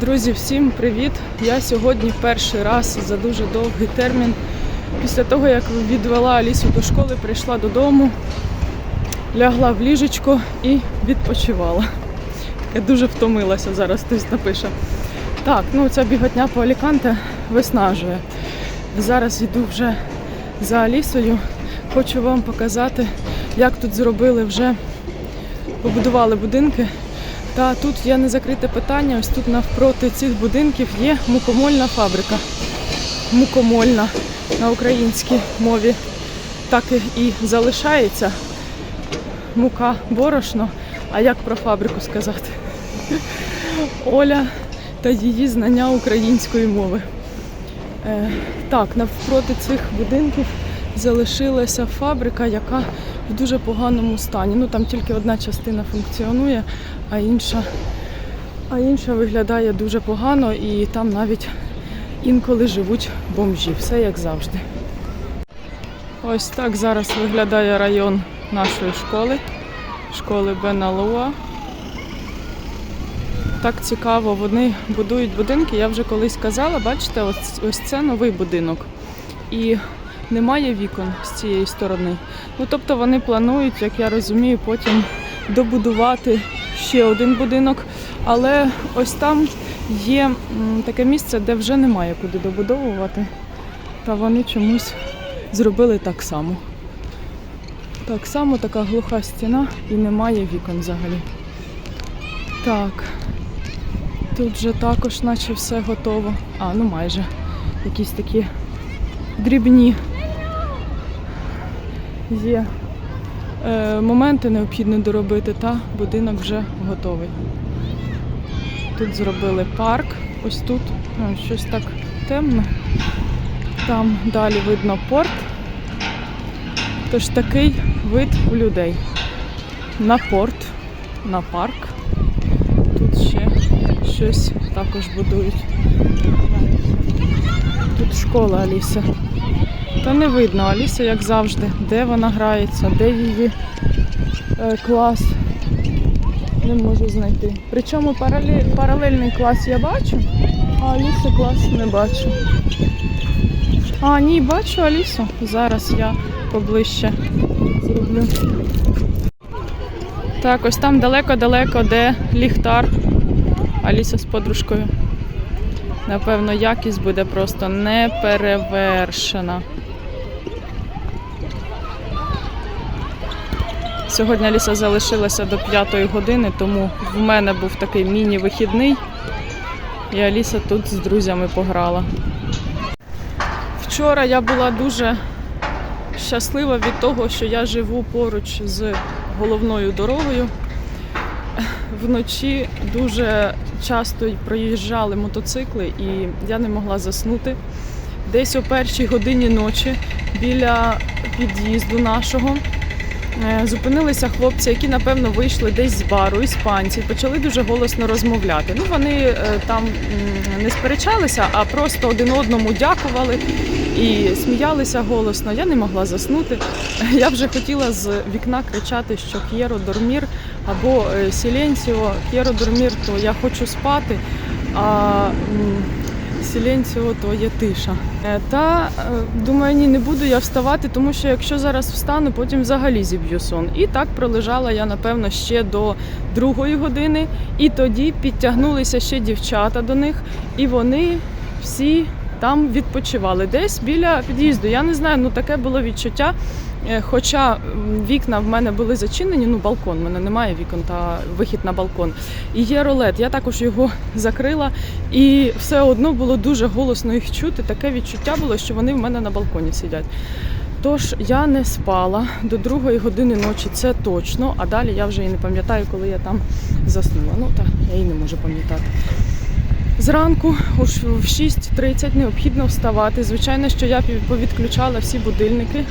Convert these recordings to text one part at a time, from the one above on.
Друзі, всім привіт! Я сьогодні перший раз за дуже довгий термін. Після того, як відвела Алісу до школи, прийшла додому, лягла в ліжечко і відпочивала. Я дуже втомилася, зараз хтось напише. Так, ну ця біготня по Аліканте виснажує. Зараз йду вже за Алісою. Хочу вам показати, як тут зробили вже, побудували будинки. Та тут є незакрите питання. Ось тут навпроти цих будинків є мукомольна фабрика. Мукомольна на українській мові так і залишається. Мука борошно. А як про фабрику сказати? Оля та її знання української мови. Е, так, навпроти цих будинків залишилася фабрика, яка в дуже поганому стані. Ну там тільки одна частина функціонує, а інша, а інша виглядає дуже погано і там навіть інколи живуть бомжі. Все як завжди. Ось так зараз виглядає район нашої школи, школи Беналуа. Так цікаво, вони будують будинки. Я вже колись казала, бачите, ось, ось це новий будинок. І немає вікон з цієї сторони. Ну тобто вони планують, як я розумію, потім добудувати ще один будинок. Але ось там є таке місце, де вже немає куди добудовувати. Та вони чомусь зробили так само. Так само така глуха стіна і немає вікон взагалі. Так. Тут вже також наче все готово. А, ну майже. Якісь такі дрібні є моменти необхідно доробити, та будинок вже готовий. Тут зробили парк, ось тут щось так темно. Там далі видно порт. Тож такий вид у людей. На порт, на парк. Тут ще щось також будують. Тут школа Аліси. Та не видно Аліса, як завжди, де вона грається, де її е, клас. Не можу знайти. Причому паралель, паралельний клас я бачу, а Аліси клас не бачу. А, ні, бачу Алісу. Зараз я поближче зроблю. Так, ось там далеко-далеко, де ліхтар. Аліса з подружкою. Напевно, якість буде просто неперевершена. Сьогодні Аліса залишилася до п'ятої години, тому в мене був такий міні-вихідний. І Аліса тут з друзями пограла. Вчора я була дуже щаслива від того, що я живу поруч з головною дорогою. Вночі дуже часто проїжджали мотоцикли, і я не могла заснути. Десь о першій годині ночі біля під'їзду нашого зупинилися хлопці, які напевно вийшли десь з бару, іспанці, почали дуже голосно розмовляти. Ну вони е, там не сперечалися, а просто один одному дякували і сміялися голосно. Я не могла заснути. Я вже хотіла з вікна кричати, що К'єро Дормір або е, Сіленціо, К'єро Дормір, то я хочу спати. А м, Сіленціо то є тиша. Е, Та е, думаю, ні, не буду я вставати, тому що якщо зараз встану, потім взагалі зіб'ю сон. І так пролежала я, напевно, ще до другої години. І тоді підтягнулися ще дівчата до них, і вони всі там відпочивали десь біля під'їзду. Я не знаю, ну таке було відчуття. Е, Хоча вікна в мене були зачинені, ну балкон, в мене немає вікон та вихід на балкон. І є ролет, я також його закрила, і все одно було дуже голосно їх чути. Таке відчуття було, що вони в мене на балконі сидять. Тож я не спала до другої години ночі, це точно. А далі я вже і не пам'ятаю, коли я там заснула. Ну так, я і не можу пам'ятати. Зранку в 6.30 необхідно вставати. Звичайно, що я повідключала всі будильники.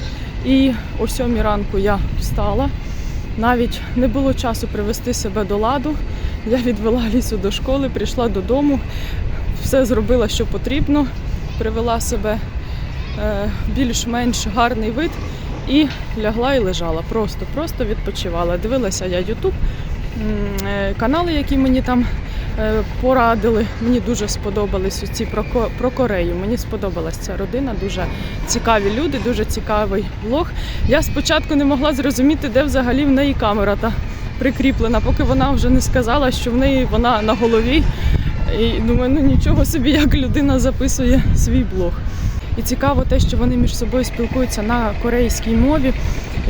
І о 7 ранку я встала. Навіть не було часу привести себе до ладу. Я відвела лісу до школи, прийшла додому, все зробила, що потрібно, привела себе е, більш-менш гарний вид і лягла і лежала. Просто, просто відпочивала. Дивилася я Ютуб, канали, які мені там е, порадили. Мені дуже сподобались ці про, про Корею. Мені сподобалась ця родина, дуже цікаві люди, дуже цікавий влог. Я спочатку не могла зрозуміти, де взагалі в неї камера та прикріплена, поки вона вже не сказала, що в неї вона на голові. І думаю, ну нічого собі, як людина записує свій блог. І цікаво те, що вони між собою спілкуються на корейській мові.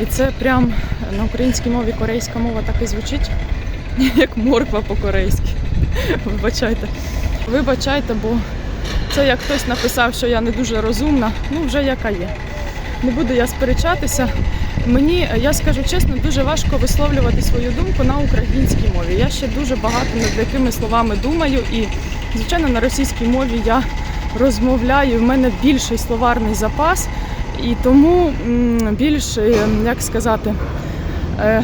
І це прям на українській мові корейська мова так і звучить, як морква по-корейськи. Вибачайте. Вибачайте, бо це як хтось написав, що я не дуже розумна, ну вже яка є. Не буду я сперечатися. Мені, я скажу чесно, дуже важко висловлювати свою думку на українській мові. Я ще дуже багато над якими словами думаю, і, звичайно, на російській мові я розмовляю. В мене більший словарний запас, і тому більш, е, як сказати, е,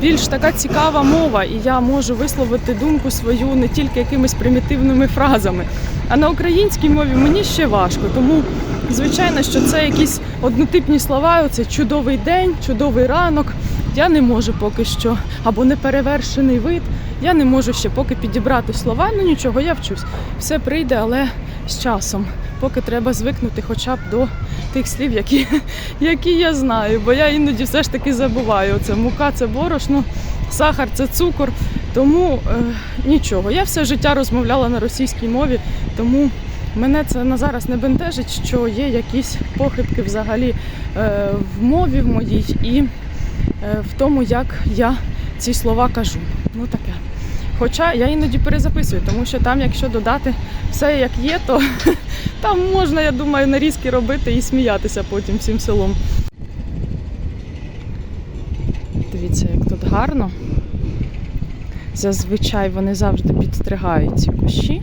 більш така цікава мова, і я можу висловити думку свою не тільки якимись примітивними фразами. А на українській мові мені ще важко. Тому, звичайно, що це якісь однотипні слова, оце чудовий день, чудовий ранок. Я не можу поки що, або неперевершений вид. Я не можу ще поки підібрати слова. Ну нічого, я вчусь. Все прийде, але з часом. Поки треба звикнути хоча б до тих слів, які, які я знаю. Бо я іноді все ж таки забуваю. Це мука, це борошно, сахар, це цукор. Тому е, нічого. Я все життя розмовляла на російській мові, тому мене це на зараз не бентежить, що є якісь похибки взагалі е, в мові в моїй і е, в тому, як я ці слова кажу. Ну таке. Хоча я іноді перезаписую, тому що там, якщо додати все як є, то там можна, я думаю, нарізки робити і сміятися потім всім селом. Дивіться, як тут гарно. Зазвичай вони завжди підстригають ці кущі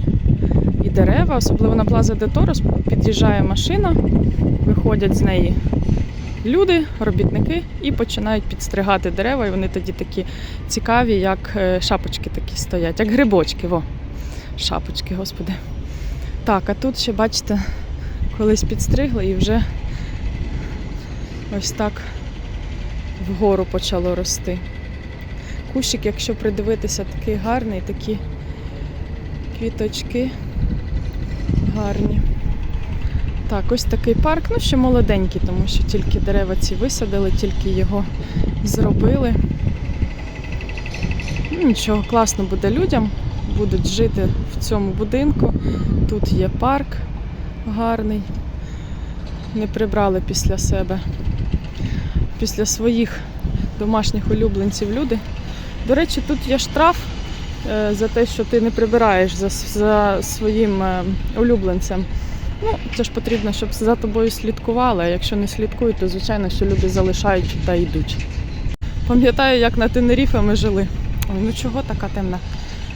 і дерева, особливо на Плаза де Торос під'їжджає машина, виходять з неї люди, робітники і починають підстригати дерева, і вони тоді такі цікаві, як е, шапочки такі стоять, як грибочки. Во. Шапочки, господи. Так, а тут ще, бачите, колись підстригли і вже ось так вгору почало рости. Кущик, якщо придивитися, такий гарний, такі квіточки гарні. Так, ось такий парк, ну ще молоденький, тому що тільки дерева ці висадили, тільки його зробили. Ну, Нічого, класно буде людям, будуть жити в цьому будинку. Тут є парк гарний. Не прибрали після себе, після своїх домашніх улюбленців люди. До речі, тут є штраф е, за те, що ти не прибираєш за, за своїм е, улюбленцем. Ну, це ж потрібно, щоб за тобою слідкували, а якщо не слідкують, то звичайно, що люди залишають та йдуть. Пам'ятаю, як на Тенеріфе ми жили. Ой, ну чого така темна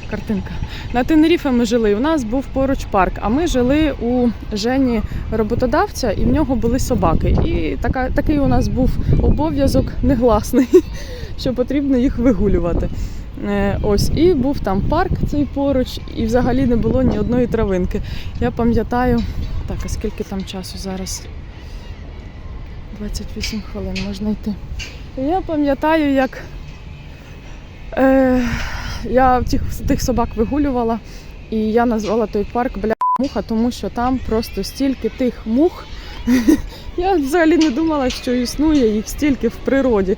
картинка? На Тенеріфе ми жили. У нас був поруч парк, а ми жили у Жені роботодавця, і в нього були собаки. І така, такий у нас був обов'язок негласний, що потрібно їх вигулювати. Е, Ось, і був там парк цей поруч, і взагалі не було ні одної травинки. Я пам'ятаю, так, а скільки там часу зараз? 28 хвилин можна йти. Я пам'ятаю, як е, я тих, тих собак вигулювала, і я назвала той парк бля муха, тому що там просто стільки тих мух. Я взагалі не думала, що існує їх стільки в природі.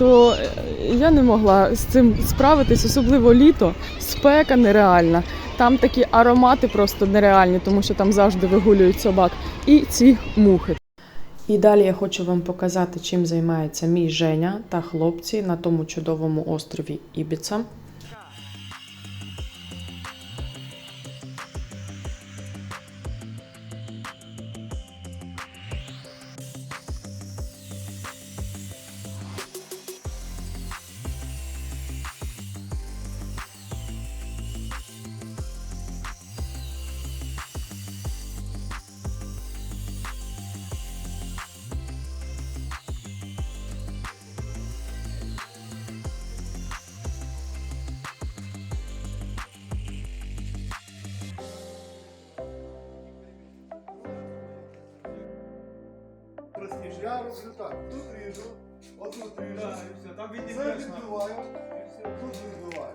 То е, я не могла з цим справитись, особливо літо, спека нереальна. Там такі аромати просто нереальні, тому що там завжди вигулюють собак. І ці мухи. І далі я хочу вам показати, чим займається мій Женя та хлопці на тому чудовому острові Ібіца. Я роблю так. Тут ріжу, отут ріжу. Це відбиваю, тут відбиваю.